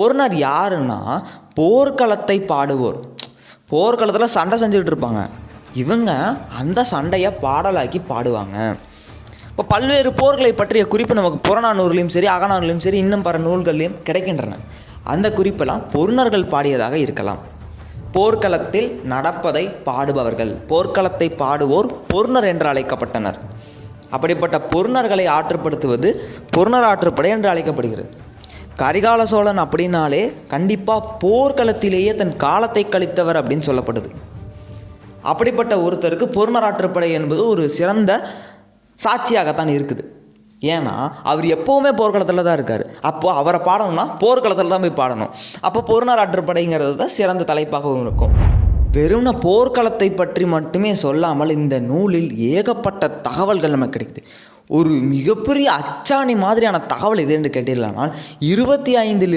பொருணர் யாருன்னா போர்க்களத்தை பாடுவோர். போர்க்களத்தில் சண்டை செஞ்சுக்கிட்டு இருப்பாங்க. இவங்க அந்த சண்டையை பாடலாக்கி பாடுவாங்க. இப்போ பல்வேறு போர்களை பற்றிய குறிப்பு நமக்கு புறநானூறுலையும் சரி அகநானூறுலையும் சரி இன்னும் பல நூல்கள்லையும் கிடைக்கின்றன. அந்த குறிப்பெல்லாம் பொருணர்கள் பாடியதாக இருக்கலாம். போர்க்களத்தில் நடப்பதை பாடுபவர்கள். போர்க்களத்தை பாடுவோர் பொருணர் என்று அழைக்கப்பட்டனர். அப்படிப்பட்ட பொருணர்களை ஆற்றுப்படுத்துவது பொருணர் ஆற்றுப்படை என்று அழைக்கப்படுகிறது. கரிகால சோழன் அப்படின்னாலே கண்டிப்பாக போர்க்களத்திலேயே தன் காலத்தை கழித்தவர் அப்படின்னு சொல்லப்படுது. அப்படிப்பட்ட ஒருத்தருக்கு பொருணர் ஆற்றுப்படை என்பது ஒரு சிறந்த சாட்சியாகத்தான் இருக்குது. ஏன்னா அவர் எப்போவுமே போர்க்களத்தில் தான் இருக்கார். அப்போது அவரை பாடணும்னா போர்க்களத்தில் தான் போய் பாடணும். அப்போ பொருணர் ஆற்றுப்படைங்கிறது தான் சிறந்த தலைப்பாகவும் இருக்கும். வெறும்ன போர்க்களத்தை பற்றி மட்டுமே சொல்லாமல் இந்த நூலில் ஏகப்பட்ட தகவல்கள் நமக்கு கிடைக்குது. ஒரு மிகப்பெரிய அச்சாணி மாதிரியான தகவல் எது என்று கேட்டீர்களானால் இருபத்தி ஐந்தில்